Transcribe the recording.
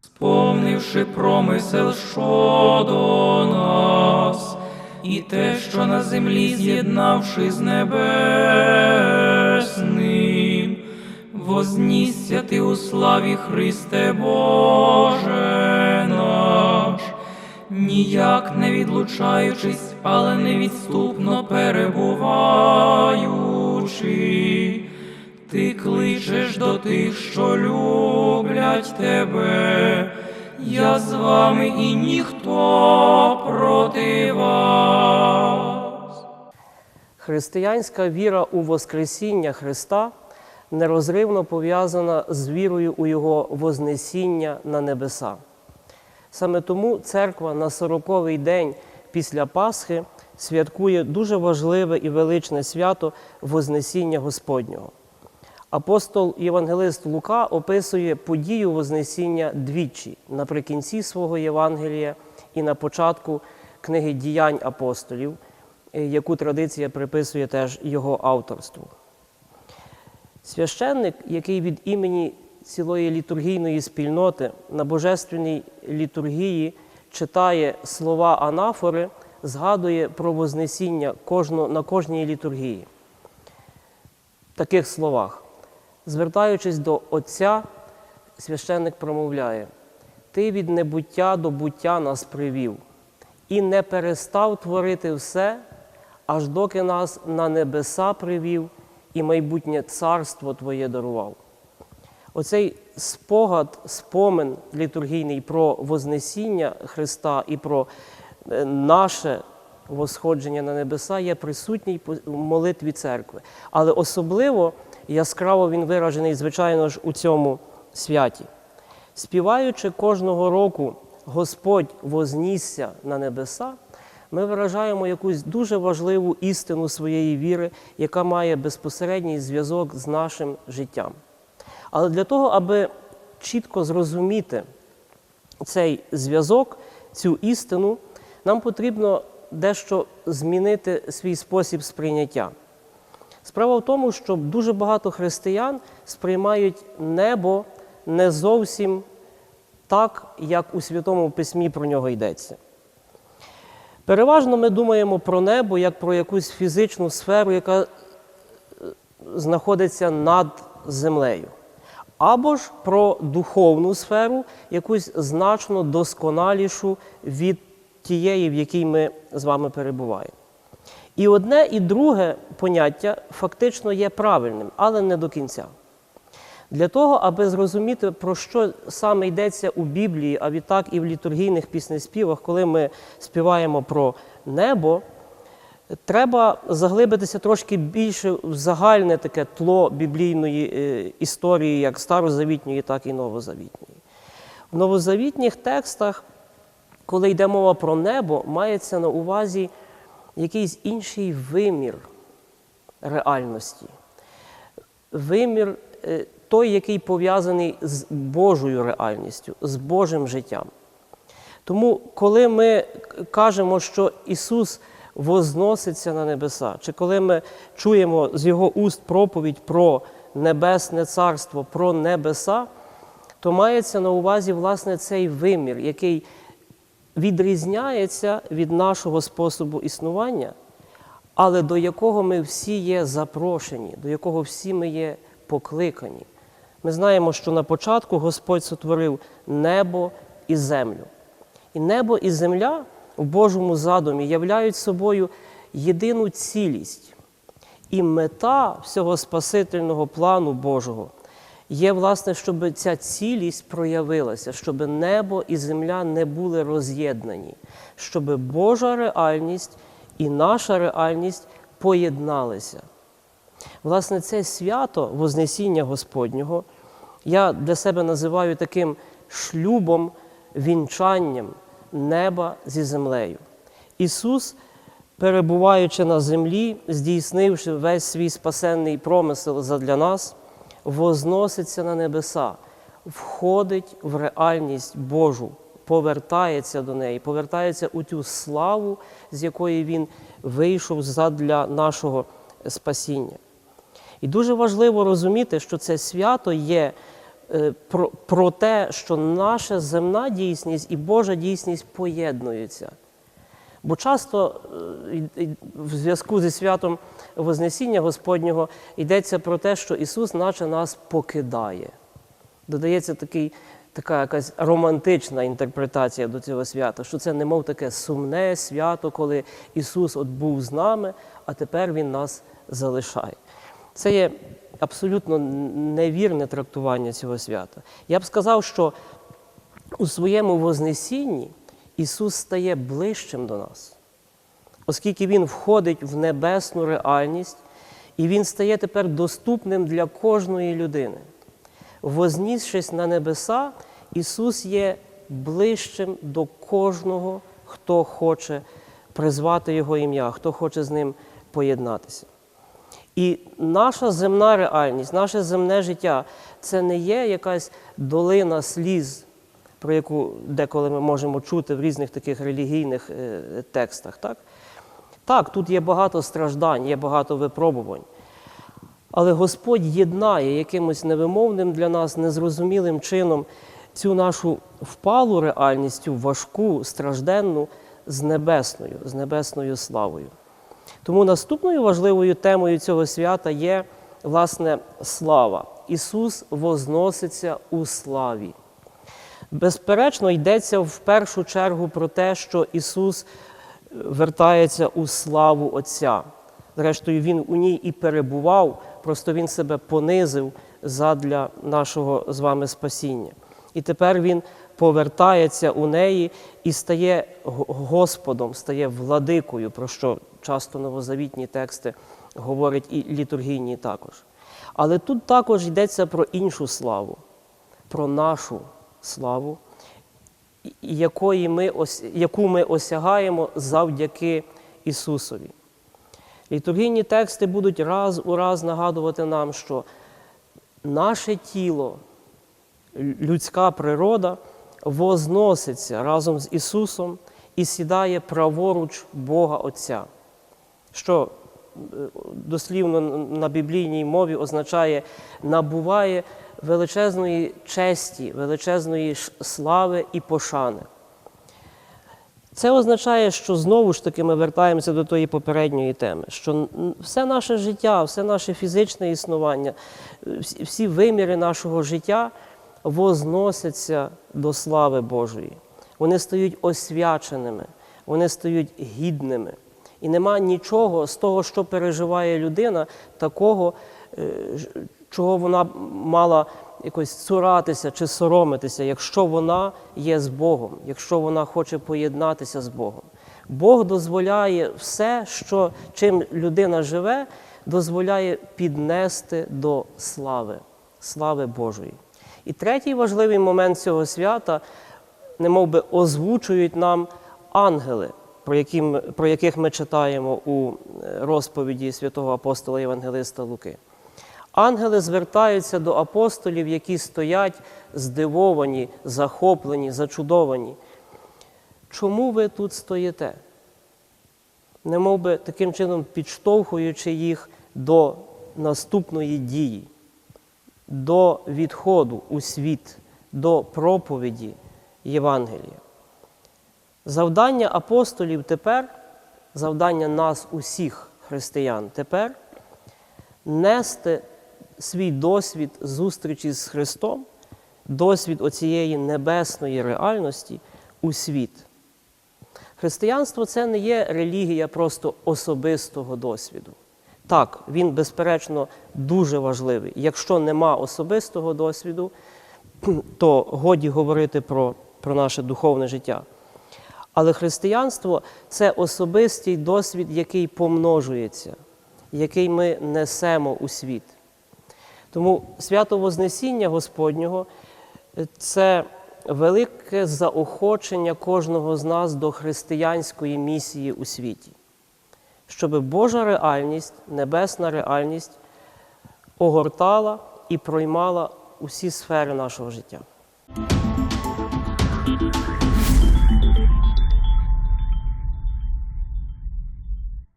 Сповнивши промисел щодо нас, і те, що на землі з'єднавши з небесним, вознісся ти у славі Христе Боже наш, ніяк не відлучаючись, але невідступно перебуваючи. Ти кличеш до тих, що люблять тебе, я з вами і ніхто проти вас. Християнська віра у Воскресіння Христа нерозривно пов'язана з вірою у Його Вознесіння на небеса. Саме тому церква на сороковий день після Пасхи святкує дуже важливе і величне свято Вознесіння Господнього. Апостол Євангелист Лука описує подію Вознесіння двічі наприкінці свого Євангелія і на початку книги діянь апостолів, е, яку традиція приписує теж його авторству. Священник, який від імені цілої літургійної спільноти на божественній літургії читає слова анафори, згадує про Вознесіння на кожній літургії. В таких словах. Звертаючись до Отця, священник промовляє: Ти від небуття до буття нас привів і не перестав творити все, аж доки нас на небеса привів і майбутнє царство Твоє дарував. Оцей спогад, спомин літургійний про Вознесіння Христа і про е, наше восходження на небеса є присутній в молитві церкви. Але особливо яскраво він виражений, звичайно ж, у цьому святі. Співаючи кожного року Господь вознісся на небеса, ми виражаємо якусь дуже важливу істину своєї віри, яка має безпосередній зв'язок з нашим життям. Але для того, аби чітко зрозуміти цей зв'язок, цю істину, нам потрібно дещо змінити свій спосіб сприйняття. Справа в тому, що дуже багато християн сприймають небо не зовсім так, як у Святому Письмі про нього йдеться. Переважно ми думаємо про небо як про якусь фізичну сферу, яка е, знаходиться над землею. Або ж про духовну сферу, якусь значно досконалішу від тієї, в якій ми з вами перебуваємо. І одне, і друге поняття фактично є правильним, але не до кінця. Для того, аби зрозуміти, про що саме йдеться у Біблії, а відтак і в літургійних піснеспівах, коли ми співаємо про небо, треба заглибитися трошки більше в загальне таке тло біблійної е, історії, як старозавітньої, так і новозавітньої. В новозавітніх текстах, коли йде мова про небо, мається на увазі якийсь інший вимір реальності. Вимір е, той, який пов'язаний з Божою реальністю, з Божим життям. Тому, коли ми кажемо, що Ісус возноситься на небеса, чи коли ми чуємо з Його уст проповідь про Небесне Царство, про небеса, то мається на увазі власне цей вимір, який відрізняється від нашого способу існування, але до якого ми всі є запрошені, до якого всі ми є покликані. Ми знаємо, що на початку Господь сотворив небо і землю. І небо і земля в Божому задумі являють собою єдину цілість. І мета всього Спасительного плану Божого є, власне, щоб ця цілість проявилася, щоб небо і земля не були роз'єднані, щоб Божа реальність і наша реальність поєдналися. Власне, це свято Вознесіння Господнього я для себе називаю таким шлюбом, вінчанням неба зі землею. Ісус, перебуваючи на землі, здійснивши весь свій спасенний промисел задля нас, возноситься на небеса, входить в реальність Божу, повертається до неї, повертається у ту славу, з якої Він вийшов задля нашого спасіння. І дуже важливо розуміти, що це свято є е, про, про те, що наша земна дійсність і Божа дійсність поєднуються. Бо часто е, в зв'язку зі святом Вознесіння Господнього йдеться про те, що Ісус наче нас покидає. Додається такий, така якась романтична інтерпретація до цього свята, що це немов таке сумне свято, коли Ісус от був з нами, а тепер Він нас залишає. Це є абсолютно невірне трактування цього свята. Я б сказав, що у своєму Вознесінні Ісус стає ближчим до нас, оскільки Він входить в небесну реальність, і Він стає тепер доступним для кожної людини. Вознісшись на небеса, Ісус є ближчим до кожного, хто хоче призвати Його ім'я, хто хоче з ним поєднатися. І наша земна реальність, наше земне життя це не є якась долина сліз, про яку деколи ми можемо чути в різних таких релігійних е, текстах. Так? так, тут є багато страждань, є багато випробувань. Але Господь єднає якимось невимовним для нас незрозумілим чином цю нашу впалу реальністю, важку, стражденну з небесною, з небесною славою. Тому наступною важливою темою цього свята є, власне, слава. Ісус возноситься у славі. Безперечно, йдеться в першу чергу про те, що Ісус вертається у славу Отця. Зрештою, Він у ній і перебував, просто Він себе понизив задля нашого з вами спасіння. І тепер Він повертається у неї і стає Господом, стає владикою, про що часто новозавітні тексти говорять і літургійні також. Але тут також йдеться про іншу славу, про нашу славу, якої ми, яку ми осягаємо завдяки Ісусові. Літургійні тексти будуть раз у раз нагадувати нам, що наше тіло, людська природа возноситься разом з Ісусом і сідає праворуч Бога Отця, що дослівно на біблійній мові означає набуває величезної честі, величезної слави і пошани. Це означає, що знову ж таки ми вертаємося до тої попередньої теми, що все наше життя, все наше фізичне існування, всі виміри нашого життя возносяться до слави Божої. Вони стають освяченими, вони стають гідними. І нема нічого з того, що переживає людина, такого, е, чого вона мала якось цуратися чи соромитися, якщо вона є з Богом, якщо вона хоче поєднатися з Богом. Бог дозволяє все, що, чим людина живе, дозволяє піднести до слави, слави Божої. І третій важливий момент цього свята, немов би озвучують нам ангели, про, які, ми- про яких ми читаємо у е, розповіді святого апостола Євангелиста Луки. Ангели звертаються до апостолів, які стоять здивовані, захоплені, зачудовані. Чому ви тут стоїте? Немов би таким чином підштовхуючи їх до наступної дії, до відходу у світ, до проповіді Євангелія. Завдання апостолів тепер, завдання нас, усіх християн, тепер нести свій досвід зустрічі з Христом, досвід оцієї небесної реальності у світ. Християнство це не є релігія просто особистого досвіду. Так, він, безперечно, дуже важливий. Якщо нема особистого досвіду, то годі говорити про, про наше духовне життя. Але християнство це особистий досвід, який помножується, який ми несемо у світ. Тому свято Вознесіння Господнього це велике заохочення кожного з нас до християнської місії у світі, щоб Божа реальність, небесна реальність огортала і проймала усі сфери нашого життя.